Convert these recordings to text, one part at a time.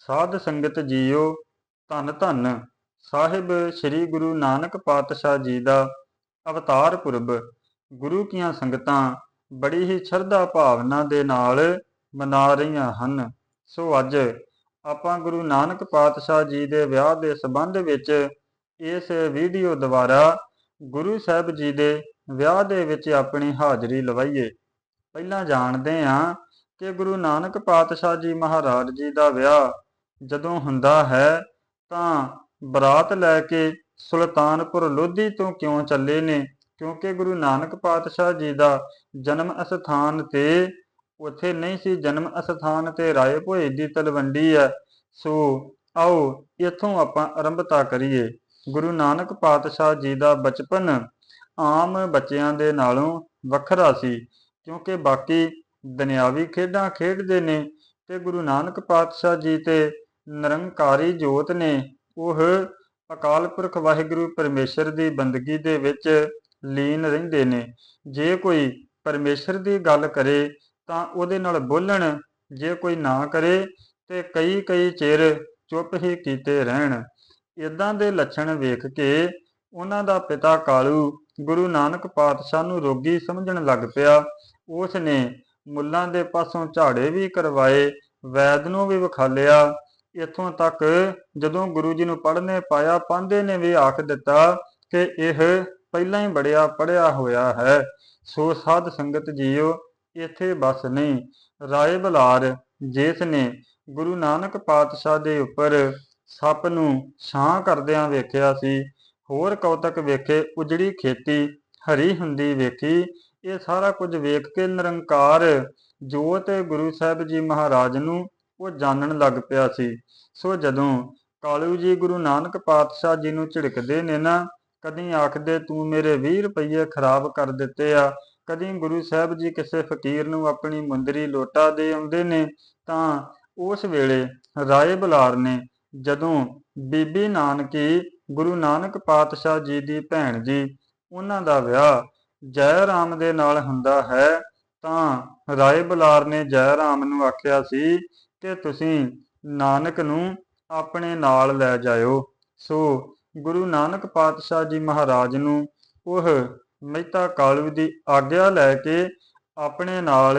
ਸਾਧ ਸੰਗਤ ਜੀਓ, ਧੰਨ ਧੰਨ। ਸਾਹਿਬ ਸ੍ਰੀ ਗੁਰੂ ਨਾਨਕ ਪਾਤਸ਼ਾਹ ਜੀ ਦਾ ਅਵਤਾਰ ਪੁਰਬ। ਗੁਰੂ ਕੀਆਂ ਸੰਗਤਾਂ ਬੜੀ ਹੀ ਸ਼ਰਧਾ ਭਾਵਨਾ ਦੇ ਨਾਲ ਮਨਾ ਰਹੀਆਂ ਹਨ। ਸੋ ਅੱਜ ਆਪਾਂ ਗੁਰੂ ਨਾਨਕ ਪਾਤਸ਼ਾਹ ਜੀ ਦੇ ਵਿਆਹ ਦੇ ਸੰਬੰਧ ਵਿੱਚ ਇਸ ਵੀਡੀਓ ਦੁਆਰਾ ਗੁਰੂ ਸਾਹਿਬ ਜੀ ਦੇ ਵਿਆਹ ਦੇ ਵਿੱਚ ਆਪਣੀ ਹਾਜ਼ਰੀ ਲਵਾਈਏ। ਪਹਿਲਾਂ ਜਾਣਦੇ ਹਾਂ ਕਿ ਗੁਰੂ ਨਾਨਕ ਪਾਤਸ਼ਾਹ ਜੀ ਮਹਾਰਾਜ ਜੀ ਦਾ ਵਿਆਹ ਜਦੋਂ ਹੁੰਦਾ ਹੈ ਤਾਂ ਬਰਾਤ ਲੈ ਕੇ ਸੁਲਤਾਨਪੁਰ ਲੋਧੀ ਤੋਂ ਕਿਉਂ ਚੱਲੇ ਨੇ? ਕਿਉਂਕਿ ਗੁਰੂ ਨਾਨਕ ਪਾਤਸ਼ਾਹ ਜੀ ਦਾ ਜਨਮ ਅਸਥਾਨ ਤੇ ਉੱਥੇ ਨਹੀਂ ਸੀ, ਜਨਮ ਅਸਥਾਨ ਤੇ ਰਾਏ ਭੋਏ ਦੀ ਤਲਵੰਡੀ ਹੈ। ਸੋ ਆਓ ਇੱਥੋਂ ਆਪਾਂ ਆਰੰਭਤਾ ਕਰੀਏ। ਗੁਰੂ ਨਾਨਕ ਪਾਤਸ਼ਾਹ ਜੀ ਦਾ ਬਚਪਨ ਆਮ ਬੱਚਿਆਂ ਦੇ ਨਾਲੋਂ ਵੱਖਰਾ ਸੀ, ਕਿਉਂਕਿ ਬਾਕੀ ਦੁਨਿਆਵੀ ਖੇਡਾਂ ਖੇਡਦੇ ਨੇ ਤੇ ਗੁਰੂ ਨਾਨਕ ਪਾਤਸ਼ਾਹ ਜੀ ਤੇ ਨਿਰੰਕਾਰੀ ਜੋਤ ਨੇ ਉਹ ਅਕਾਲ ਪੁਰਖ ਵਾਹਿਗੁਰੂ ਪਰਮੇਸ਼ਰ ਦੀ ਬੰਦਗੀ ਦੇ ਵਿੱਚ ਲੀਨ ਰਹਿੰਦੇ ਨੇ। ਜੇ ਕੋਈ ਪਰਮੇਸ਼ਰ ਦੀ ਗੱਲ ਕਰੇ ਤਾਂ ਉਹਦੇ ਨਾਲ ਬੋਲਣ, ਜੇ ਕੋਈ ਨਾ ਕਰੇ ਤੇ ਕਈ ਕਈ ਚਿਰ ਚੁੱਪ ਹੀ ਕੀਤੇ ਰਹਿਣ। ਇਦਾਂ ਦੇ ਲੱਛਣ ਵੇਖ ਕੇ ਉਹਨਾਂ ਦਾ ਪਿਤਾ ਕਾਲੂ ਗੁਰੂ ਨਾਨਕ ਪਾਤਸ਼ਾਹ ਨੂੰ ਰੋਗੀ ਸਮਝਣ ਲੱਗ ਪਿਆ। ਉਸ ਨੇ ਮੁੱਲਾਂ ਦੇ ਪਾਸੋਂ ਝਾੜੇ ਵੀ ਕਰਵਾਏ, ਵੈਦ ਨੂੰ ਵੀ ਵਿਖਾਲਿਆ। ਇੱਥੋਂ ਤੱਕ ਜਦੋਂ ਗੁਰੂ ਜੀ ਨੂੰ ਪੜ੍ਹਨੇ ਪਾਇਆ ਪਾਂਦੇ ਨੇ ਵੀ ਆਖ ਦਿੱਤਾ ਕਿ ਇਹ ਪਹਿਲਾਂ ਹੀ ਬੜਿਆ ਪੜਿਆ ਹੋਇਆ ਹੈ। ਸੋ ਸਾਧ ਸੰਗਤ ਜੀਓ, ਇੱਥੇ ਬਸ ਨਹੀਂ ਰਾਏ ਬਲਾਰ ਜਿਸ ਨੇ ਗੁਰੂ ਨਾਨਕ ਪਾਤਸ਼ਾਹ ਦੇ ਉੱਪਰ ਸੱਪ ਨੂੰ ਛਾਂ ਕਰਦਿਆਂ ਵੇਖਿਆ ਸੀ। ਹੋਰ ਕੌਤਕ ਵੇਖੇ, ਉਜੜੀ ਖੇਤੀ ਹਰੀ ਹੁੰਦੀ ਵੇਖੀ। ਇਹ ਸਾਰਾ ਕੁਝ ਵੇਖ ਕੇ ਨਿਰੰਕਾਰ ਜੋਤ ਗੁਰੂ ਸਾਹਿਬ ਜੀ ਮਹਾਰਾਜ ਨੂੰ ਉਹ ਜਾਣਨ ਲੱਗ ਪਿਆ ਸੀ। ਸੋ ਜਦੋਂ ਕਾਲੂ ਜੀ ਗੁਰੂ ਨਾਨਕ ਪਾਤਸ਼ਾਹ ਜੀ ਨੂੰ ਝਿੜਕਦੇ ਨੇ ਨਾ, ਕਦੀ ਆਖਦੇ, ਤੂੰ ਮੇਰੇ 20 ਰੁਪਏ ਖਰਾਬ ਕਰ ਦਿੱਤੇ ਆ। ਕਦੀ ਗੁਰੂ ਸਾਹਿਬ ਜੀ ਕਿਸੇ ਫਕੀਰ ਨੂੰ ਆਪਣੀ ਮੁੰਦਰੀ ਲੋਟਾ ਦੇ ਆਉਂਦੇ ਨੇ, ਤਾਂ ਉਸ ਵੇਲੇ ਰਾਏ ਬੁਲਾਰ ਨੇ, ਜਦੋਂ ਬੀਬੀ ਨਾਨਕੀ ਗੁਰੂ ਨਾਨਕ ਪਾਤਸ਼ਾਹ ਜੀ ਦੀ ਭੈਣ ਜੀ, ਉਹਨਾਂ ਦਾ ਵਿਆਹ ਜੈ ਰਾਮ ਦੇ ਨਾਲ ਹੁੰਦਾ ਹੈ, ਤਾਂ ਰਾਏ ਬੁਲਾਰ ਨੇ ਜੈ ਰਾਮ ਨੂੰ ਆਖਿਆ ਸੀ ਕਿ ਤੁਸੀਂ ਨਾਨਕ ਨੂੰ ਆਪਣੇ ਨਾਲ ਲੈ ਜਾਇਓ। ਸੋ ਗੁਰੂ ਨਾਨਕ ਪਾਤਸ਼ਾਹ ਜੀ ਮਹਾਰਾਜ ਨੂੰ ਉਹ ਮਹਿਤਾ ਕਾਲੂ ਦੀ ਆਗਿਆ ਲੈ ਕੇ ਆਪਣੇ ਨਾਲ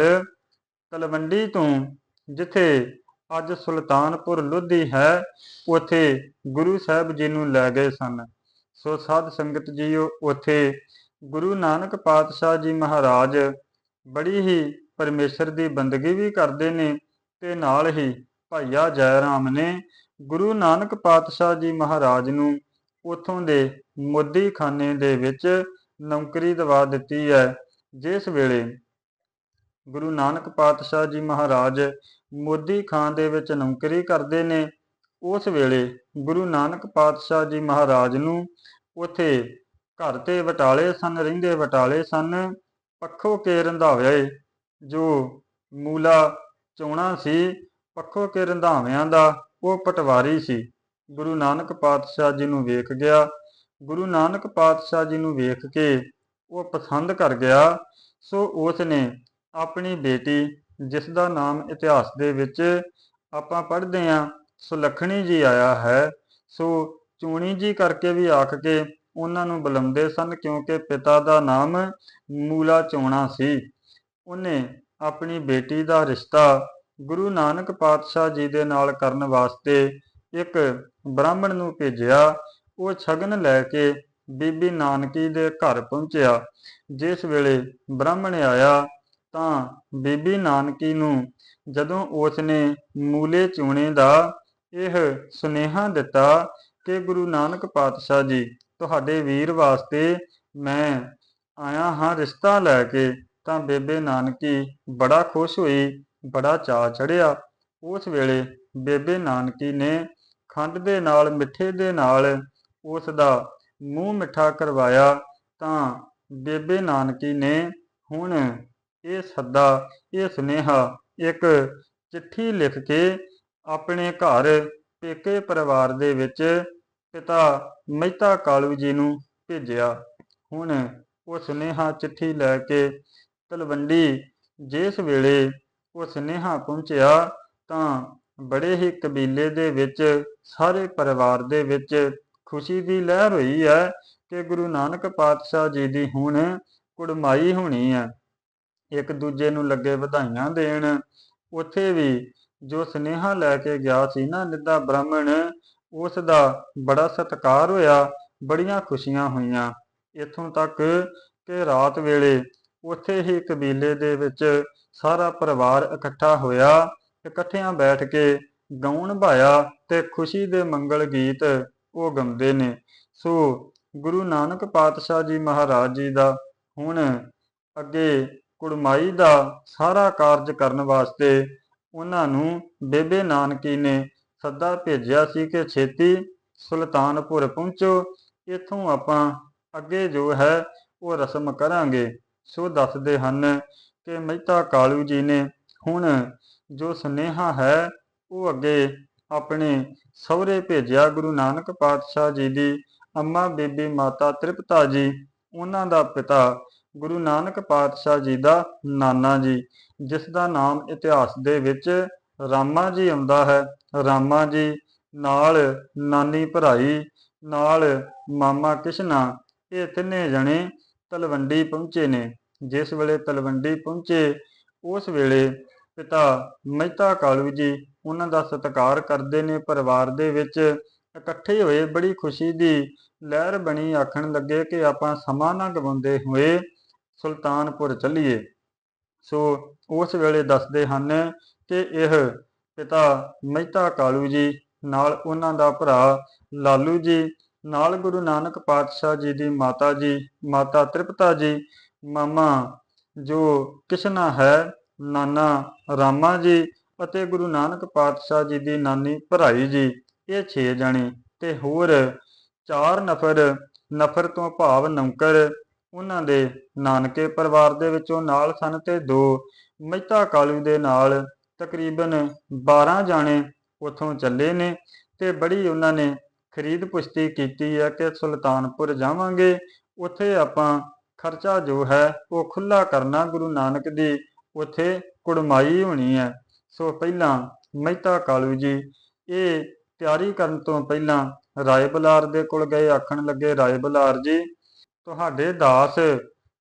ਤਲਵੰਡੀ ਤੋਂ ਜਿੱਥੇ ਅੱਜ ਸੁਲਤਾਨਪੁਰ ਲੋਧੀ ਹੈ, ਉਥੇ ਗੁਰੂ ਸਾਹਿਬ ਜੀ ਨੂੰ ਲੈ ਗਏ ਸਨ। ਸੋ ਸਾਧ ਸੰਗਤ ਜੀਓ, ਉਥੇ ਗੁਰੂ ਨਾਨਕ ਪਾਤਸ਼ਾਹ ਜੀ ਮਹਾਰਾਜ ਬੜੀ ਹੀ ਪਰਮੇਸ਼ਰ ਦੀ ਬੰਦਗੀ ਵੀ ਕਰਦੇ ਨੇ। ਤੇ ਨਾਲ ਹੀ ਭਾਈਆ ਜੈ ਰਾਮ ਨੇ ਗੁਰੂ ਨਾਨਕ ਪਾਤਸ਼ਾਹ ਜੀ ਮਹਾਰਾਜ ਨੂੰ ਉਥੋਂ ਦੇ ਮੋਦੀ ਖਾਨੇ ਦੇ ਵਿੱਚ ਨੌਕਰੀ ਦਵਾ ਦਿੱਤੀ ਹੈ। ਜਿਸ ਵੇਲੇ ਗੁਰੂ ਨਾਨਕ ਪਾਤਸ਼ਾਹ ਜੀ ਮਹਾਰਾਜ ਮੋਦੀ ਖਾਨ ਦੇ ਵਿੱਚ ਨੌਕਰੀ ਕਰਦੇ ਨੇ, ਉਸ ਵੇਲੇ ਗੁਰੂ ਨਾਨਕ ਪਾਤਸ਼ਾਹ ਜੀ ਮਹਾਰਾਜ ਨੂੰ ਉਥੇ ਘਰ ਤੇ ਵਟਾਲੇ ਸਨ, ਰਹਿੰਦੇ ਵਟਾਲੇ ਸਨ, ਪੱਖੋ ਕੇ ਰੰਧਾਵੇ ਜੋ ਮੂਲਾ ਚੋਣਾ ਸੀ, ਪੱਖੋ ਕੇ ਰੰਧਾਵਿਆਂ ਦਾ ਉਹ ਪਟਵਾਰੀ ਸੀ। ਗੁਰੂ ਨਾਨਕ ਪਾਤਸ਼ਾਹ ਜੀ ਨੂੰ ਵੇਖ ਗਿਆ। ਗੁਰੂ ਨਾਨਕ ਪਾਤਸ਼ਾਹ ਜੀ ਨੂੰ ਵੇਖ ਕੇ ਉਹ ਪਸੰਦ ਕਰ ਗਿਆ। ਸੋ ਉਸ ਨੇ ਆਪਣੀ ਬੇਟੀ, ਜਿਸ ਦਾ ਨਾਮ ਇਤਿਹਾਸ ਦੇ ਵਿੱਚ ਆਪਾਂ ਪੜ੍ਹਦੇ ਆਂ ਸੁਲੱਖਣੀ ਜੀ ਆਇਆ ਹੈ। ਸੋ ਚੂਣੀ ਜੀ ਕਰਕੇ ਵੀ ਆਖ ਕੇ ਉਹਨਾਂ ਨੂੰ ਬੁਲਾਉਂਦੇ ਸਨ ਕਿਉਂਕਿ ਪਿਤਾ ਦਾ ਨਾਮ ਮੂਲਾ ਚੋਣਾ ਸੀ। ਉਹਨੇ ਆਪਣੀ ਬੇਟੀ ਦਾ ਰਿਸ਼ਤਾ ਗੁਰੂ ਨਾਨਕ ਪਾਤਸ਼ਾਹ ਜੀ ਦੇ ਨਾਲ ਕਰਨ ਵਾਸਤੇ ਇੱਕ ਬ੍ਰਾਹਮਣ ਨੂੰ ਭੇਜਿਆ, ਉਹ ਛਗਨ ਲੈ ਕੇ ਬੀਬੀ ਨਾਨਕੀ ਦੇ ਘਰ ਪਹੁੰਚਿਆ। ਜਿਸ ਵੇਲੇ ਬ੍ਰਾਹਮਣ ਆਇਆ ਤਾਂ ਬੀਬੀ ਨਾਨਕੀ ਨੂੰ ਜਦੋਂ ਉਸ ਨੇ ਮੂਲੇ ਚੂਣੇ ਦਾ ਇਹ ਸੁਨੇਹਾ ਦਿੱਤਾ ਕਿ ਗੁਰੂ ਨਾਨਕ ਪਾਤਸ਼ਾਹ ਜੀ, ਤੁਹਾਡੇ ਵੀਰ ਵਾਸਤੇ ਮੈਂ ਆਇਆ ਹਾਂ ਰਿਸ਼ਤਾ ਲੈ ਕੇ। ਤਾਂ ਬੇਬੇ ਨਾਨਕੀ ਬੜਾ ਖੁਸ਼ ਹੋਈ, ਬੜਾ ਚਾਅ ਚੜਿਆ ਉਸ ਵੇਲੇ ਬੇਬੇ ਨਾਨਕੀ ਨੇ ਖੰਡ ਦੇ ਨਾਲ, ਮਿੱਠੇ ਦੇ ਨਾਲ ਉਸ ਦਾ ਮੂੰਹ ਮਿੱਠਾ ਕਰਵਾਇਆ ਤਾਂ ਬੇਬੇ ਨਾਨਕੀ ਨੇ ਹੁਣ ਇਹ ਸੱਦਾ, ਇਹ ਸੁਨੇਹਾ ਇੱਕ ਚਿੱਠੀ ਲਿਖ ਕੇ ਆਪਣੇ ਘਰ ਪੇਕੇ ਪਰਿਵਾਰ ਦੇ ਵਿੱਚ ਪਿਤਾ ਮਹਿਤਾ ਕਾਲੂ ਜੀ ਨੂੰ ਭੇਜਿਆ। ਹੁਣ ਉਹ ਸੁਨੇਹਾ ਚਿੱਠੀ ਲੈ ਕੇ ਤਲਵੰਡੀ ਜਿਸ ਵੇਲੇ ਉਹ ਸੁਨੇਹਾ ਪਹੁੰਚਿਆ ਤਾਂ ਬੜੇ ਹੀ ਕਬੀਲੇ ਦੇ ਵਿੱਚ, ਸਾਰੇ ਪਰਿਵਾਰ ਦੇ ਵਿੱਚ ਖੁਸ਼ੀ ਦੀ ਲਹਿਰ ਹੋਈ ਹੈ ਕਿ ਗੁਰੂ ਨਾਨਕ ਪਾਤਸ਼ਾਹ ਜੀ ਦੀ ਹੁਣ ਕੁੜਮਾਈ ਹੋਣੀ ਹੈ। ਇੱਕ ਦੂਜੇ ਨੂੰ ਲੱਗੇ ਵਧਾਈਆਂ ਦੇਣ। ਉੱਥੇ ਵੀ ਜੋ ਸੁਨੇਹਾ ਲੈ ਕੇ ਗਿਆ ਸੀ ਨਾ ਨਿੱਦਾ ਬ੍ਰਾਹਮਣ, ਉਸ ਦਾ ਬੜਾ ਸਤਿਕਾਰ ਹੋਇਆ, ਬੜੀਆਂ ਖੁਸ਼ੀਆਂ ਹੋਈਆਂ। ਇੱਥੋਂ ਤੱਕ ਕਿ ਰਾਤ ਵੇਲੇ ਉੱਥੇ ਹੀ ਕਬੀਲੇ ਦੇ ਵਿੱਚ ਸਾਰਾ ਪਰਿਵਾਰ ਇਕੱਠਾ ਹੋਇਆ, ਇਕੱਠਿਆਂ ਬੈਠ ਕੇ ਗਾਉਣ ਭਾਇਆ ਤੇ ਖੁਸ਼ੀ ਦੇ ਮੰਗਲ ਗੀਤ ਉਹ ਗਾਉਂਦੇ ਨੇ। ਸੋ ਗੁਰੂ ਨਾਨਕ ਪਾਤਸ਼ਾਹ ਜੀ ਮਹਾਰਾਜ ਜੀ ਦਾ ਹੁਣ ਅੱਗੇ ਕੁੜਮਾਈ ਦਾ ਸਾਰਾ ਕਾਰਜ ਕਰਨ ਵਾਸਤੇ ਉਹਨਾਂ ਨੂੰ ਬੇਬੇ ਨਾਨਕੀ ਨੇ ਸੱਦਾ ਭੇਜਿਆ ਸੀ ਕਿ ਛੇਤੀ ਸੁਲਤਾਨਪੁਰ ਪਹੁੰਚੋ, ਇੱਥੋਂ ਆਪਾਂ ਅੱਗੇ ਜੋ ਹੈ ਉਹ ਰਸਮ ਕਰਾਂਗੇ। ਸੋ ਦੱਸਦੇ ਹਨ ਕਿ ਮਹਿਤਾ ਕਾਲੂ ਜੀ ਨੇ ਹੁਣ ਜੋ ਸੁਨੇਹਾ ਹੈ, ਉਹ ਅੱਗੇ ਆਪਣੇ ਸਹੁਰੇ ਭੇਜਿਆ ਗੁਰੂ ਨਾਨਕ ਪਾਤਸ਼ਾਹ ਜੀ ਦੀ ਅੰਮਾ ਬੀਬੀ ਮਾਤਾ ਤ੍ਰਿਪਤਾ ਜੀ, ਉਹਨਾਂ ਦਾ ਪਿਤਾ ਗੁਰੂ ਨਾਨਕ ਪਾਤਸ਼ਾਹ ਜੀ ਦਾ ਨਾਨਾ ਜੀ, ਜਿਸ ਦਾ ਨਾਮ ਇਤਿਹਾਸ ਦੇ ਵਿੱਚ ਰਾਮਾ ਜੀ ਆਉਂਦਾ ਹੈ। ਰਾਮਾ ਜੀ ਨਾਲ ਨਾਨੀ ਭਰਾਈ, ਨਾਲ ਮਾਮਾ ਕਿਸ਼ਨਾ, ਇਹ ਤਿੰਨੇ ਜਣੇ ਤਲਵੰਡੀ ਪਹੁੰਚੇ ਨੇ। ਜਿਸ ਵੇਲੇ ਤਲਵੰਡੀ ਪਹੁੰਚੇ, ਉਸ ਵੇਲੇ ਪਿਤਾ ਮਹਿਤਾ ਕਾਲੂ ਜੀ ਉਹਨਾਂ ਦਾ ਸਤਿਕਾਰ ਕਰਦੇ ਨੇ। ਪਰਿਵਾਰ ਦੇ ਵਿੱਚ ਇਕੱਠੇ ਹੋਏ ਬੜੀ ਖੁਸ਼ੀ ਦੀ ਲਹਿਰ ਬਣੀ। ਆਖਣ ਲੱਗੇ ਕਿ ਆਪਾਂ ਸਮਾਂ ਨਾ ਗਵਾਉਂਦੇ ਹੋਏ ਸੁਲਤਾਨਪੁਰ ਚੱਲੀਏ। ਸੋ ਉਸ ਵੇਲੇ ਦੱਸਦੇ ਹਨ ਕਿ ਇਹ ਪਿਤਾ ਮਹਿਤਾ ਕਾਲੂ ਜੀ ਨਾਲ ਉਹਨਾਂ ਦਾ ਭਰਾ ਲਾਲੂ ਜੀ ਨਾਲ ਗੁਰੂ ਨਾਨਕ ਪਾਤਸ਼ਾਹ ਜੀ ਦੀ ਮਾਤਾ ਜੀ, ਮਾਤਾ ਤ੍ਰਿਪਤਾ ਜੀ, ਮਾਮਾ ਜੋ ਕਿਸ਼ਨਾ ਹੈ, ਨਾਨਾ ਰਾਮਾ ਜੀ ਅਤੇ ਗੁਰੂ ਨਾਨਕ ਪਾਤਸ਼ਾਹ ਜੀ ਦੀ ਨਾਨੀ ਭਰਾਈ ਜੀ, ਇਹ 6 ਜਣੇ ਤੇ ਹੋਰ ਚਾਰ ਨਫਰ ਨਫਰ ਤੋਂ ਭਾਵ ਨੌਕਰ ਉਹਨਾਂ ਦੇ ਨਾਨਕੇ ਪਰਿਵਾਰ ਦੇ ਵਿੱਚੋਂ ਨਾਲ ਸਨ ਤੇ ਦੋ ਮਹਿਤਾ ਕਾਲੂ ਦੇ ਨਾਲ ਤਕਰੀਬਨ 12 ਜਾਣੇ ਉਥੋਂ ਚੱਲੇ ਨੇ ਤੇ ਬੜੀ ਉਹਨਾਂ ਨੇ ਖਰੀਦ ਪੁਸ਼ਤੀ ਕੀਤੀ ਹੈ ਕਿ ਸੁਲਤਾਨਪੁਰ ਜਾਵਾਂਗੇ। ਉੱਥੇ ਆਪਾਂ ਖਰਚਾ ਜੋ ਹੈ ਉਹ ਖੁੱਲਾ ਕਰਨਾ ਗੁਰੂ ਨਾਨਕ ਦੀ ਉੱਥੇ ਕੁੜਮਾਈ ਹੋਣੀ ਹੈ। ਸੋ ਪਹਿਲਾਂ ਮਹਿਤਾ ਕਾਲੂ ਜੀ, ਇਹ ਤਿਆਰੀ ਕਰਨ ਤੋਂ ਪਹਿਲਾਂ ਰਾਏ ਬਲਾਰ ਦੇ ਕੋਲ ਗਏ, ਆਖਣ ਲੱਗੇ ਰਾਏ ਬਲਾਰ ਜੀ, ਤੁਹਾਡੇ ਦਾਸ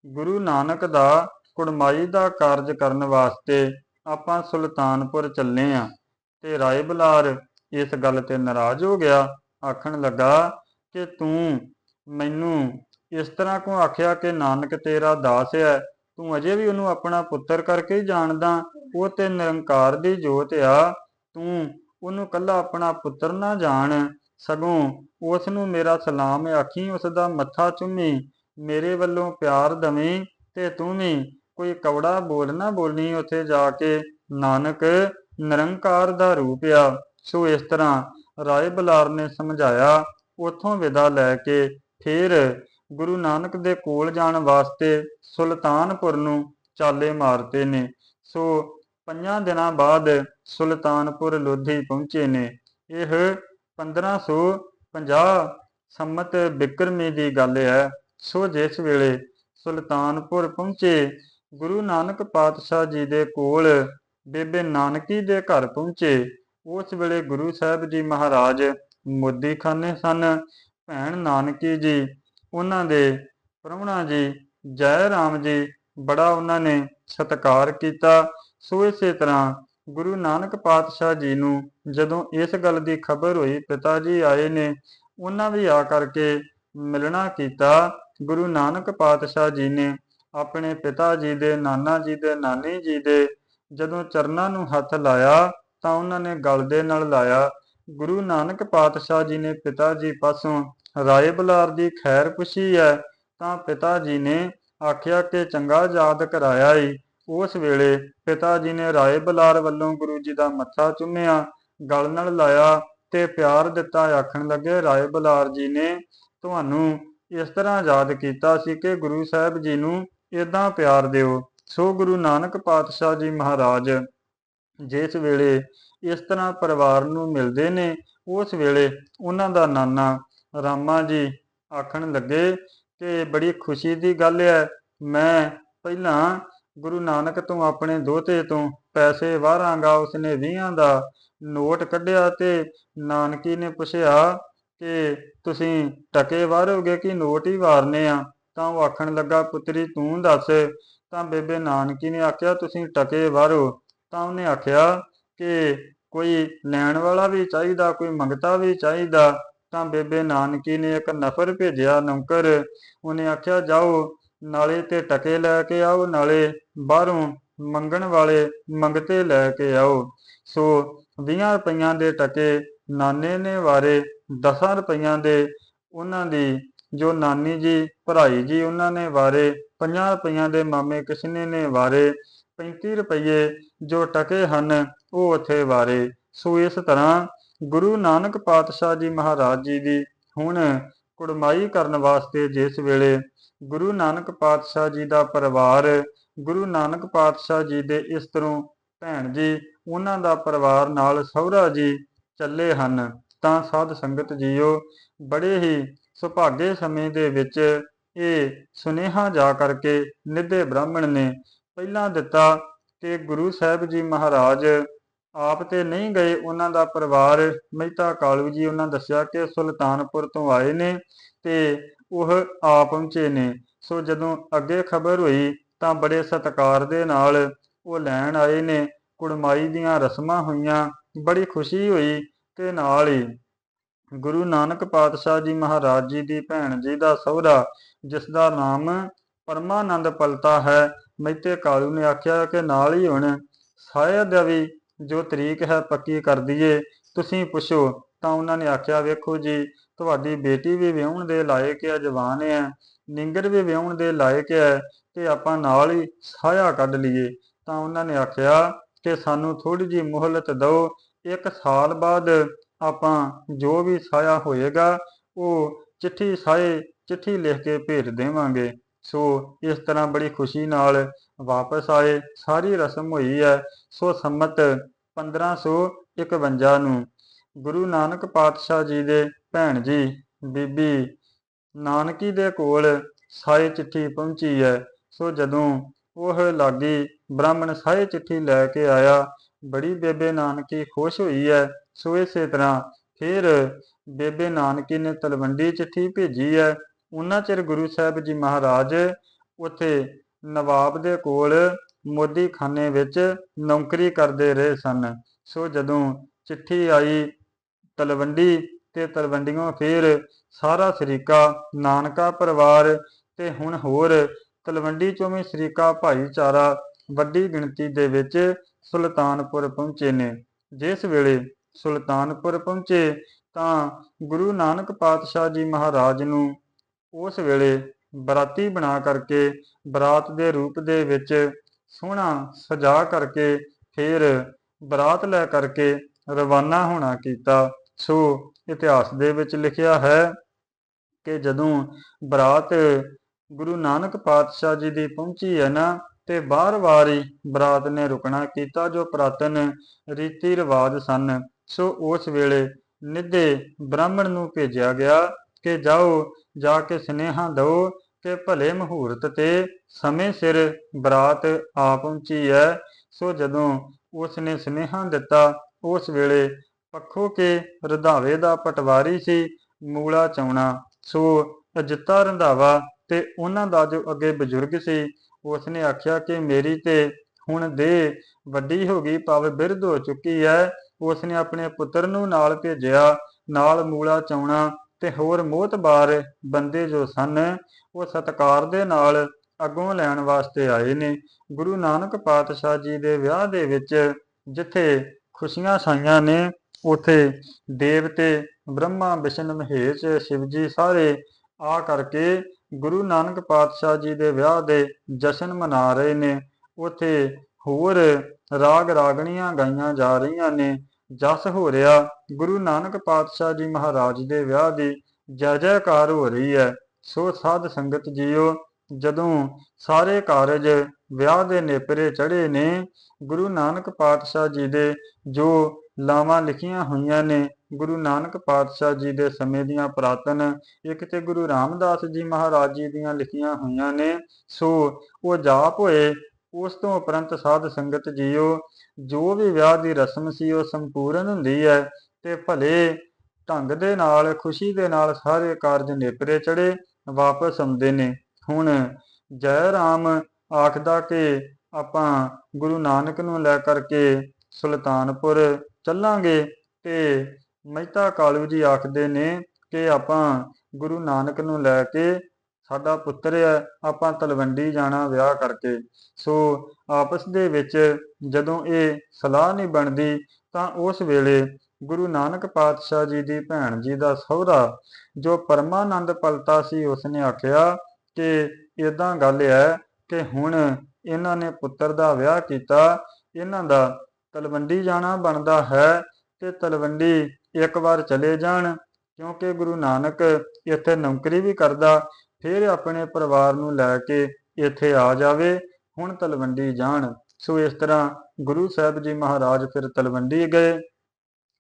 ਗੁਰੂ ਨਾਨਕ ਦਾ ਕੁੜਮਾਈ ਦਾ ਕਾਰਜ ਕਰਨ ਵਾਸਤੇ ਆਪਾਂ ਸੁਲਤਾਨਪੁਰ ਚੱਲੇ ਆ ਤੇ ਰਾਏ ਬਲਾਰ ਇਸ ਗੱਲ ਤੇ ਨਾਰਾਜ਼ ਹੋ ਗਿਆ। ਆਖਣ ਲੱਗਾ ਕਿ ਤੂੰ ਮੈਨੂੰ ਇਸ ਤਰ੍ਹਾਂ ਕੋ ਆਖਿਆ ਕਿ ਨਾਨਕ ਤੇਰਾ ਦਾਸ ਹੈ? ਤੂੰ ਅਜੇ ਵੀ ਉਹਨੂੰ ਆਪਣਾ ਪੁੱਤਰ ਕਰਕੇ ਹੀ ਜਾਣਦਾ। ਉਹ ਤੇ ਨਿਰੰਕਾਰ ਦੀ ਜੋਤ ਆ। ਤੂੰ ਉਹਨੂੰ ਕੱਲਾ ਆਪਣਾ ਪੁੱਤਰ ਨਾ ਜਾਣ। ਸਗੋਂ ਉਸ ਨੂੰ ਮੇਰਾ ਸਲਾਮ ਆਖੀ, ਉਸ ਦਾ ਮੱਥਾ ਚੁੰਮੀ, ਮੇਰੇ ਵੱਲੋਂ ਪਿਆਰ ਦਵੀਂ ਤੇ ਤੂੰ ਵੀ ਕੋਈ ਕਵੜਾ ਬੋਲ ਨਾ ਬੋਲਣੀ ਉੱਥੇ ਜਾ ਕੇ। ਨਾਨਕ ਨਿਰੰਕਾਰ ਦਾ ਰੂਪ ਆ। ਸੋ ਇਸ ਤਰ੍ਹਾਂ ਰਾਏ ਬਲਾਰ ਨੇ ਸਮਝਾਇਆ, ਉਥੋਂ ਵਿਦਾ ਲੈ ਕੇ ਫਿਰ ਗੁਰੂ ਨਾਨਕ ਦੇ ਕੋਲ ਜਾਣ ਵਾਸਤੇ ਸੁਲਤਾਨਪੁਰ ਨੂੰ ਚਾਲੇ ਮਾਰਤੇ ਨੇ। ਸੋ ਪੰਜਾਂ ਦਿਨਾਂ ਬਾਅਦ ਸੁਲਤਾਨਪੁਰ ਲੋਧੀ ਪਹੁੰਚੇ ਨੇ। ਇਹ 1550 ਸੰਮਤ ਬਿਕਰਮੀ ਦੀ ਗੱਲ ਹੈ। ਸੋ ਜਿਸ ਵੇਲੇ ਸੁਲਤਾਨਪੁਰ ਪਹੁੰਚੇ, ਗੁਰੂ ਨਾਨਕ ਪਾਤਸ਼ਾਹ ਜੀ ਦੇ ਕੋਲ ਬੇਬੇ ਨਾਨਕੀ ਦੇ ਘਰ ਪਹੁੰਚੇ ਉਸ ਵੇਲੇ ਗੁਰੂ ਸਾਹਿਬ ਜੀ ਮਹਾਰਾਜ ਮੋਦੀ ਸਨ। ਭੈਣ ਨਾਨਕੀ ਜੀ, ਉਹਨਾਂ ਦੇ ਪ੍ਰਾਹੁਣਾ ਜੀ, ਜੈ ਰਾਮ ਜੀ, ਬੜਾ ਉਹਨਾਂ ਨੇ ਸਤਿਕਾਰ ਕੀਤਾ। ਸੋ ਇਸੇ ਤਰ੍ਹਾਂ ਗੁਰੂ ਨਾਨਕ ਪਾਤਸ਼ਾਹ ਜੀ ਨੂੰ ਜਦੋਂ ਇਸ ਗੱਲ ਦੀ ਖਬਰ ਹੋਈ, ਪਿਤਾ ਜੀ ਆਏ ਨੇ, ਉਹਨਾਂ ਵੀ ਆ ਕਰਕੇ ਮਿਲਣਾ ਕੀਤਾ। ਗੁਰੂ ਨਾਨਕ ਪਾਤਸ਼ਾਹ ਜੀ ਨੇ ਆਪਣੇ ਪਿਤਾ ਜੀ ਦੇ, ਨਾਨਾ ਜੀ ਦੇ, ਨਾਨੀ ਜੀ ਦੇ ਜਦੋਂ ਚਰਨਾਂ ਨੂੰ ਹੱਥ ਲਾਇਆ ਤਾਂ ਉਹਨਾਂ ਨੇ ਗਲ ਦੇ ਨਾਲ ਲਾਇਆ। ਗੁਰੂ ਨਾਨਕ ਪਾਤਸ਼ਾਹ ਜੀ ਨੇ ਪਿਤਾ ਜੀ ਪਾਸੋਂ ਰਾਏ ਬਲਾਰ ਦੀ ਖੈਰ ਪੁੱਛੀ ਹੈ ਤਾਂ ਪਿਤਾ ਜੀ ਨੇ ਆਖਿਆ ਕਿ ਚੰਗਾ ਯਾਦ ਕਰਾਇਆ ਈ। ਉਸ ਵੇਲੇ ਪਿਤਾ ਜੀ ਨੇ ਰਾਏ ਬੁਲਾਰ ਵੱਲੋਂ ਗੁਰੂ ਜੀ ਦਾ ਮੱਥਾ ਚੁੰਮਿਆ, ਗਲ ਨਾਲ ਲਾਇਆ ਤੇ ਪਿਆਰ ਦਿੱਤਾ। ਆਖਣ ਲੱਗੇ, ਰਾਏ ਬਲਾਰ ਜੀ ਨੇ ਤੁਹਾਨੂੰ ਇਸ ਤਰ੍ਹਾਂ ਯਾਦ ਕੀਤਾ ਸੀ ਕਿ ਗੁਰੂ ਸਾਹਿਬ ਜੀ ਨੂੰ ਇਦਾਂ ਪਿਆਰ ਦਿਓ। ਸੋ ਗੁਰੂ ਨਾਨਕ ਪਾਤਸ਼ਾਹ ਜੀ ਮਹਾਰਾਜ ਜਿਸ ਵੇਲੇ ਇਸ ਤਰ੍ਹਾਂ ਪਰਿਵਾਰ ਨੂੰ ਮਿਲਦੇ ਨੇ, ਉਸ ਵੇਲੇ ਉਹਨਾਂ ਦਾ ਨਾਨਾ ਰਾਮਾ ਜੀ ਆਖਣ ਲੱਗੇ ਕਿ ਬੜੀ ਖੁਸ਼ੀ ਦੀ ਗੱਲ ਹੈ ਮੈਂ ਪਹਿਲਾਂ ਗੁਰੂ ਨਾਨਕ ਤੋਂ ਆਪਣੇ ਦੋਤੇ ਤੋਂ ਪੈਸੇ ਵਾਰਾਂਗਾ, ਉਸਨੇ 20 ਦਾ ਨੋਟ ਕੱਢਿਆ ਤੇ ਨਾਨਕੀ ਨੇ ਪੁੱਛਿਆ ਕਿ ਤੁਸੀਂ ਟਕੇ ਵਾਰੋਗੇ ਕਿ ਨੋਟ ਹੀ ਵਾਰਨੇ ਆ? ਤਾਂ ਉਹ ਆਖਣ ਲੱਗਾ, ਪੁੱਤਰੀ ਤੂੰ ਦੱਸ। ਤਾਂ ਬੇਬੇ ਨਾਨਕੀ ਨੇ ਆਖਿਆ, ਤੁਸੀਂ ਟਕੇ ਵਾਰੋ। ਤਾਂ ਉਹਨੇ ਆਖਿਆ ਕਿ ਕੋਈ ਲੈਣ ਵਾਲਾ ਵੀ ਚਾਹੀਦਾ, ਕੋਈ ਮੰਗਤਾ ਵੀ ਚਾਹੀਦਾ, ਤਾਂ ਬੇਬੇ ਨਾਨਕੀ ਨੇ ਇੱਕ ਨਫਰ ਭੇਜਿਆ ਨੌਕਰ। ਉਹਨੇ ਆਖਿਆ, ਜਾਓ, ਨਾਲੇ ਤੇ ਟਕੇ ਲੈ ਕੇ ਆਓ, ਨਾਲੇ ਬਾਹਰੋਂ ਮੰਗਣ ਵਾਲੇ ਮੰਗਤੇ ਲੈ ਕੇ ਆਓ। ਸੋ 20 ਰੁਪਈਆਂ ਦੇ ਟਕੇ ਨਾਨੇ ਨੇ ਵਾਰੇ 10 ਰੁਪਈਆਂ ਦੇ ਉਹਨਾਂ ਦੀ, ਜੋ ਨਾਨੀ ਜੀ, ਭਰਾਈ ਜੀ ਉਹਨਾਂ ਨੇ ਵਾਰੇ 50 ਰੁਪਈਆਂ ਦੇ ਮਾਮੇ ਕਿਸ਼ਨੇ ਨੇ ਵਾਰੇ 35 ਰੁਪਈਏ ਜੋ ਟਕੇ ਹਨ, ਉਹ ਉੱਥੇ ਵਾਰੇ। ਸੋ ਇਸ ਤਰ੍ਹਾਂ ਗੁਰੂ ਨਾਨਕ ਪਾਤਸ਼ਾਹ ਜੀ ਮਹਾਰਾਜ ਜੀ ਦੀ ਹੁਣ ਕੁੜਮਾਈ ਕਰਨ ਵਾਸਤੇ ਜਿਸ ਵੇਲੇ ਗੁਰੂ ਨਾਨਕ ਪਾਤਸ਼ਾਹ ਜੀ ਦਾ ਪਰਿਵਾਰ, ਗੁਰੂ ਨਾਨਕ ਪਾਤਸ਼ਾਹ ਜੀ ਦੇ ਇਸ ਤਰ੍ਹਾਂ ਭੈਣ ਜੀ, ਉਹਨਾਂ ਦਾ ਪਰਿਵਾਰ ਨਾਲ ਸਹੁਰਾ ਜੀ ਚੱਲੇ ਹਨ, ਤਾਂ ਸਾਧ ਸੰਗਤ ਜੀਓ, ਬੜੇ ਹੀ ਸੁਭਾਗੇ ਸਮੇਂ ਦੇ ਵਿੱਚ ਇਹ ਸੁਨੇਹਾ ਜਾ ਕਰਕੇ ਨਿੱਧੇ ਬ੍ਰਾਹਮਣ ਨੇ ਪਹਿਲਾਂ ਦਿੱਤਾ ਕਿ ਗੁਰੂ ਸਾਹਿਬ ਜੀ ਮਹਾਰਾਜ ਆਪ ਤੇ ਨਹੀਂ ਗਏ, ਉਹਨਾਂ ਦਾ ਪਰਿਵਾਰ ਮਹਿਤਾ ਕਾਲੂ ਜੀ ਉਹਨਾਂ ਦੱਸਿਆ ਕਿ ਸੁਲਤਾਨਪੁਰ ਤੋਂ ਆਏ ਨੇ ਤੇ ਉਹ ਆਪ ਪਹੁੰਚੇ ਨੇ। ਸੋ ਜਦੋਂ ਅੱਗੇ ਖਬਰ ਹੋਈ ਤਾਂ ਬੜੇ ਸਤਿਕਾਰ ਦੇ ਨਾਲ ਉਹ ਲੈਣ ਆਏ ਨੇ। ਕੁੜਮਾਈ ਦੀਆਂ ਰਸਮਾਂ ਹੋਈਆਂ, ਬੜੀ ਖੁਸ਼ੀ ਹੋਈ ਤੇ ਨਾਲ ਹੀ ਗੁਰੂ ਨਾਨਕ ਪਾਤਸ਼ਾਹ ਜੀ ਮਹਾਰਾਜ ਜੀ ਦੀ ਭੈਣ ਜੀ ਦਾ ਸਹੁਰਾ, ਜਿਸ ਦਾ ਨਾਮ ਪਰਮਾਨੰਦ ਪਲਤਾ ਹੈ ਮਹਿਤੇ ਕਾਲੂ ਨੇ ਆਖਿਆ ਕਿ ਨਾਲ ਹੀ ਹੁਣ ਸ਼ਾਇਦ ਵੀ ਜੋ ਤਰੀਕ ਹੈ ਪੱਕੀ ਕਰ ਦਈਏ, ਤੁਸੀਂ ਪੁੱਛੋ। ਤਾਂ ਉਹਨਾਂ ਨੇ ਆਖਿਆ, ਵੇਖੋ ਜੀ, ਤੁਹਾਡੀ ਬੇਟੀ ਵੀ ਵਿਆਹਣ ਦੇ ਲਾਇਕ ਹੈ, ਜਵਾਨ ਹੈ, ਨਿੰਗਰ ਵੀ ਵਿਆਹਣ ਦੇ ਲਾਇਕ ਹੈ, ਤੇ ਆਪਾਂ ਨਾਲ ਹੀ ਸਾਇਆ ਕੱਢ ਲਈਏ। ਤਾਂ ਉਹਨਾਂ ਨੇ ਆਖਿਆ ਕਿ ਸਾਨੂੰ ਥੋੜੀ ਜੀ ਮੁਹਲਤ ਦਿਓ, ਇੱਕ ਸਾਲ ਬਾਅਦ ਆਪਾਂ ਜੋ ਵੀ ਸਾਇਆ ਹੋਏਗਾ, ਉਹ ਚਿੱਠੀ ਸਾਏ, ਚਿੱਠੀ ਲਿਖ ਕੇ ਭੇਜ ਦੇਵਾਂਗੇ। ਸੋ ਇਸ ਤਰ੍ਹਾਂ ਬੜੀ ਖੁਸ਼ੀ ਨਾਲ ਵਾਪਸ ਆਏ, ਸਾਰੀ ਰਸਮ ਹੋਈ ਹੈ, ਸੋ ਸੰਮਤ 1551 ਨੂੰ। ਗੁਰੂ ਨਾਨਕ ਪਾਤਸ਼ਾਹ ਜੀ ਦੇ ਭੈਣ ਜੀ, ਬੀਬੀ ਨਾਨਕੀ ਦੇ ਕੋਲ ਸਾਈ ਚਿੱਠੀ ਪਹੁੰਚੀ ਹੈ। ਸੋ ਜਦੋਂ ਉਹ ਲਾਗੀ ਬ੍ਰਾਹਮਣ ਸਾਈ ਚਿੱਠੀ ਲੈ ਕੇ ਆਇਆ, ਬੜੀ ਬੇਬੇ ਨਾਨਕੀ ਖੁਸ਼ ਹੋਈ ਹੈ। ਸੋ ਇਸੇ ਤਰ੍ਹਾਂ ਫਿਰ ਬੇਬੇ ਨਾਨਕੀ ਨੇ ਤਲਵੰਡੀ ਚਿੱਠੀ ਭੇਜੀ ਹੈ। ਉਹਨਾਂ ਚਿਰ ਗੁਰੂ ਸਾਹਿਬ ਜੀ ਮਹਾਰਾਜ ਉੱਥੇ ਨਵਾਬ ਦੇ ਕੋਲ ਮੋਦੀ ਖਾਨੇ ਵਿੱਚ ਨੌਕਰੀ ਕਰਦੇ ਰਹੇ ਸਨ। ਸੋ ਜਦੋਂ ਚਿੱਠੀ ਆਈ ਤਲਵੰਡੀ ਤੇ ਤਲਵੰਡੀਆਂ ਫਿਰ ਸਾਰਾ ਸਰੀਕਾ, ਨਾਨਕਾ ਪਰਿਵਾਰ ਤੇ ਹੁਣ ਹੋਰ ਤਲਵੰਡੀ ਚੋਂ ਵੀ ਸਰੀਕਾ ਭਾਈਚਾਰਾ ਵੱਡੀ ਗਿਣਤੀ ਦੇ ਵਿੱਚ ਸੁਲਤਾਨਪੁਰ ਪਹੁੰਚੇ ਨੇ। ਜਿਸ ਵੇਲੇ ਸੁਲਤਾਨਪੁਰ ਪਹੁੰਚੇ ਤਾਂ ਗੁਰੂ ਨਾਨਕ ਪਾਤਸ਼ਾਹ ਜੀ ਮਹਾਰਾਜ ਨੂੰ ਉਸ ਵੇਲੇ ਬਰਾਤੀ ਬਣਾ ਕਰਕੇ ਬਰਾਤ ਦੇ ਰੂਪ ਦੇ ਵਿੱਚ ਸੋਹਣਾ ਸਜਾ ਕਰਕੇ ਫਿਰ ਬਰਾਤ ਲੈ ਕਰਕੇ ਰਵਾਨਾ ਹੋਣਾ ਕੀਤਾ। ਸੋ ਇਤਿਹਾਸ ਦੇ ਵਿੱਚ ਲਿਖਿਆ ਹੈ ਕਿ ਜਦੋਂ ਬਰਾਤ ਗੁਰੂ ਨਾਨਕ ਪਾਤਸ਼ਾਹ ਜੀ ਦੀ ਪਹੁੰਚੀ ਹੈ ਨਾ, ਤੇ ਬਾਰ-ਬਾਰ ਹੀ ਬਰਾਤ ਨੇ ਰੁਕਣਾ ਕੀਤਾ, ਜੋ ਪ੍ਰਾਤਨ ਰੀਤੀ ਰਿਵਾਜ ਸਨ। ਸੋ ਉਸ ਵੇਲੇ ਨਿੱਧੇ ਬ੍ਰਾਹਮਣ ਨੂੰ ਭੇਜਿਆ ਗਿਆ ਕਿ ਜਾਓ ਜਾ ਕੇ ਸੁਨੇਹਾ ਦਿਓ ਕਿ ਭਲੇ ਮਹੂਰਤ ਤੇ ਸਮੇਂ ਸਿਰ ਬਰਾਤ ਆ ਪਹੁੰਚੀ ਹੈ ਸੋ ਜਦੋਂ ਉਸ ਨੇ ਸੁਨੇਹਾ ਦਿੱਤਾ, ਉਸ ਵੇਲੇ ਪੱਖੋ ਕੇ ਰਧਾਵੇ ਦਾ ਪਟਵਾਰੀ ਸੀ, ਮੂਲਾ ਚੌਣਾ ਸੋ ਅਜਿੱਤਾ ਰੰਧਾਵਾ ਤੇ ਉਹਨਾਂ ਦਾ ਜੋ ਅੱਗੇ ਬਜ਼ੁਰਗ ਸੀ ਉਸ ਨੇ ਆਖਿਆ ਕਿ ਮੇਰੀ ਤੇ ਹੁਣ ਦੇ ਵੱਡੀ ਹੋ ਗਈ ਪਵ ਬਿਰਧ ਹੋ ਚੁੱਕੀ ਹੈ ਉਸ ਨੇ ਆਪਣੇ ਪੁੱਤਰ ਨੂੰ ਨਾਲ ਭੇਜਿਆ, ਨਾਲ ਮੂਲਾ ਚੌਣਾ ਤੇ ਹੋਰ ਮੋਹਤਬਾਰ ਬੰਦੇ ਜੋ ਸਨ, ਉਹ ਸਤਕਾਰ ਦੇ ਨਾਲ ਅੱਗੋਂ ਲੈਣ ਵਾਸਤੇ ਆਏ ਨੇ। ਗੁਰੂ ਨਾਨਕ ਪਾਤਸ਼ਾਹ ਜੀ ਦੇ ਵਿਆਹ ਦੇ ਵਿੱਚ ਜਿੱਥੇ ਖੁਸ਼ੀਆਂ ਸਾਈਆਂ ਨੇ, ਉਥੇ ਦੇਵਤੇ ਬ੍ਰਹਮਾ, ਵਿਸ਼ਨ, ਮਹੇਸ਼ ਸ਼ਿਵ ਜੀ ਸਾਰੇ ਆ ਕਰਕੇ ਗੁਰੂ ਨਾਨਕ ਪਾਤਸ਼ਾਹ ਜੀ ਦੇ ਵਿਆਹ ਦੇ ਜਸ਼ਨ ਮਨਾ ਰਹੇ ਨੇ। ਉਥੇ ਹੋਰ ਰਾਗ ਰਾਗਣੀਆਂ ਗਾਈਆਂ ਜਾ ਰਹੀਆਂ ਨੇ। ਜਸ ਹੋ ਰਿਹਾ ਗੁਰੂ ਨਾਨਕ ਪਾਤਸ਼ਾਹ ਜੀ ਮਹਾਰਾਜ ਦੇ ਵਿਆਹ ਦੀ ਜੈ ਜੈਕਾਰ ਹੋ ਰਹੀ ਹੈ ਸੋ ਸਾਧ ਸੰਗਤ ਜੀਓ, ਜਦੋਂ ਸਾਰੇ ਕਾਰਜ ਵਿਆਹ ਦੇ ਨੇਪਰੇ ਚੜੇ ਨੇ, ਗੁਰੂ ਨਾਨਕ ਪਾਤਸ਼ਾਹ ਜੀ ਦੇ ਜੋ ਲਾਵਾਂ ਲਿਖੀਆਂ ਹੋਈਆਂ ਨੇ, ਗੁਰੂ ਨਾਨਕ ਪਾਤਸ਼ਾਹ ਜੀ ਦੇ ਸਮੇਂ ਦੀਆਂ ਪ੍ਰਾਤਨ, ਇੱਕ ਤੇ ਗੁਰੂ ਰਾਮਦਾਸ ਜੀ ਮਹਾਰਾਜ ਜੀ ਦੀਆਂ ਲਿਖੀਆਂ ਹੋਈਆਂ ਨੇ, ਸੋ ਉਹ ਜਾਪ ਹੋਏ, ਉਸ ਤੋਂ ਉਪਰੰਤ ਸਾਧ ਸੰਗਤ ਜੀਓ ਜੋ ਵੀ ਵਿਆਹ ਦੀ ਰਸਮ ਸੀ ਉਹ ਸੰਪੂਰਨ ਹੁੰਦੀ ਹੈ ਤੇ ਭਲੇ ਢੰਗ ਦੇ ਨਾਲ, ਖੁਸ਼ੀ ਦੇ ਨਾਲ ਸਾਰੇ ਕਾਰਜ ਨੇਪਰੇ ਚੜੇ, ਵਾਪਸ ਆਉਂਦੇ ਨੇ। ਹੁਣ ਜੈ ਰਾਮ ਆਖਦਾ ਕਿ ਆਪਾਂ ਗੁਰੂ ਨਾਨਕ ਨੂੰ ਲੈ ਕਰਕੇ ਸੁਲਤਾਨਪੁਰ ਚੱਲਾਂਗੇ ਤੇ ਮਹਿਤਾ ਕਾਲੂ ਜੀ ਆਖਦੇ ਨੇ ਕਿ ਆਪਾਂ ਗੁਰੂ ਨਾਨਕ ਨੂੰ ਲੈ ਕੇ ਸਾਡਾ ਪੁੱਤਰ ਹੈ, ਆਪਾਂ ਤਲਵੰਡੀ ਜਾਣਾ ਵਿਆਹ ਕਰਕੇ। ਸੋ ਆਪਸ ਦੇ ਵਿੱਚ ਜਦੋਂ ਇਹ ਸਲਾਹ ਨਹੀਂ ਬਣਦੀ, ਤਾਂ ਉਸ ਵੇਲੇ ਗੁਰੂ ਨਾਨਕ ਪਾਤਸ਼ਾਹ ਜੀ ਦੀ ਭੈਣ ਜੀ ਦਾ ਸਹੁਰਾ, ਜੋ ਪਰਮਾਨੰਦ ਪਲਤਾ ਸੀ, ਉਸਨੇ ਆਖਿਆ ਕਿ ਇਦਾਂ ਗੱਲ ਹੈ ਕਿ ਹੁਣ ਇਹਨਾਂ ਨੇ ਪੁੱਤਰ ਦਾ ਵਿਆਹ ਕੀਤਾ, ਇਹਨਾਂ ਦਾ ਤਲਵੰਡੀ ਜਾਣਾ ਬਣਦਾ ਹੈ ਤੇ ਤਲਵੰਡੀ ਇੱਕ ਵਾਰ ਚਲੇ ਜਾਣ, ਕਿਉਂਕਿ ਗੁਰੂ ਨਾਨਕ ਇੱਥੇ ਨੌਕਰੀ ਵੀ ਕਰਦਾ ਫਿਰ ਆਪਣੇ ਪਰਿਵਾਰ ਨੂੰ ਲੈ ਕੇ ਇੱਥੇ ਆ ਜਾਵੇ। ਹੁਣ ਤਲਵੰਡੀ ਜਾਣ। ਸੋ ਇਸ ਤਰ੍ਹਾਂ ਗੁਰੂ ਸਾਹਿਬ ਜੀ ਮਹਾਰਾਜ ਫਿਰ ਤਲਵੰਡੀ ਗਏ।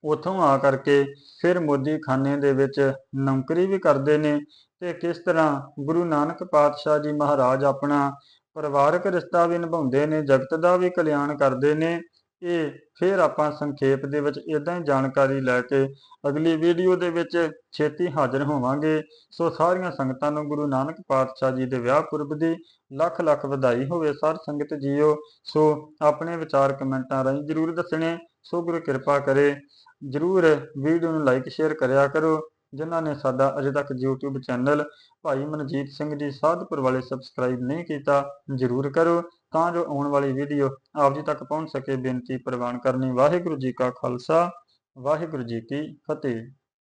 ਉਥੋਂ ਆ ਕਰਕੇ ਫਿਰ ਮੋਦੀ ਖਾਨੇ ਦੇ ਵਿੱਚ ਨੌਕਰੀ ਵੀ ਕਰਦੇ ਨੇ ਤੇ ਕਿਸ ਤਰ੍ਹਾਂ ਗੁਰੂ ਨਾਨਕ ਪਾਤਸ਼ਾਹ ਜੀ ਮਹਾਰਾਜ ਆਪਣਾ ਪਰਿਵਾਰਕ ਰਿਸ਼ਤਾ ਵੀ ਨਿਭਾਉਂਦੇ ਨੇ, ਜਗਤ ਦਾ ਵੀ ਕਲਿਆਣ ਕਰਦੇ ਨੇ। ਇਹ ਫਿਰ ਆਪਾਂ ਸੰਖੇਪ ਦੇ ਵਿੱਚ ਇਦਾਂ ਹੀ ਜਾਣਕਾਰੀ ਲੈ ਕੇ ਅਗਲੀ ਵੀਡੀਓ ਦੇ ਵਿੱਚ ਛੇਤੀ ਹਾਜ਼ਰ ਹੋਵਾਂਗੇ। ਸੋ ਸਾਰੀਆਂ ਸੰਗਤਾਂ ਨੂੰ ਗੁਰੂ ਨਾਨਕ ਪਾਤਸ਼ਾਹ ਜੀ ਦੇ ਵਿਆਹ ਪੁਰਬ ਦੀ ਲੱਖ ਲੱਖ ਵਧਾਈ ਹੋਵੇ ਸਾਰ ਸੰਗਤ ਜੀਓ। ਸੋ ਆਪਣੇ ਵਿਚਾਰ ਕਮੈਂਟਾਂ ਰਾਹੀਂ ਜਰੂਰ ਦੱਸਣੇ, ਸੋ ਗੁਰੂ ਕਿਰਪਾ ਕਰੇ। ਜਰੂਰ ਵੀਡੀਓ ਨੂੰ ਲਾਈਕ, ਸ਼ੇਅਰ ਕਰਿਆ ਕਰੋ, ਜਿਨ੍ਹਾਂ ਨੇ ਸਾਡਾ ਅਜੇ ਤੱਕ YouTube ਚੈਨਲ ਭਾਈ ਮਨਜੀਤ ਸਿੰਘ ਜੀ ਸਾਧਪੁਰ ਵਾਲੇ ਸਬਸਕ੍ਰਾਈਬ ਨਹੀਂ ਕੀਤਾ, ਜਰੂਰ ਕਰੋ। ਤਾਂ ਜੋ ਆਉਣ ਵਾਲੀ ਵੀਡੀਓ ਆਪ ਜੀ ਤੱਕ ਪਹੁੰਚ ਸਕੇ। ਬੇਨਤੀ ਪ੍ਰਵਾਨ ਕਰਨੀ। ਵਾਹਿਗੁਰੂ ਜੀ ਕਾ ਖਾਲਸਾ, ਵਾਹਿਗੁਰੂ ਜੀ ਕੀ ਫਤਿਹ।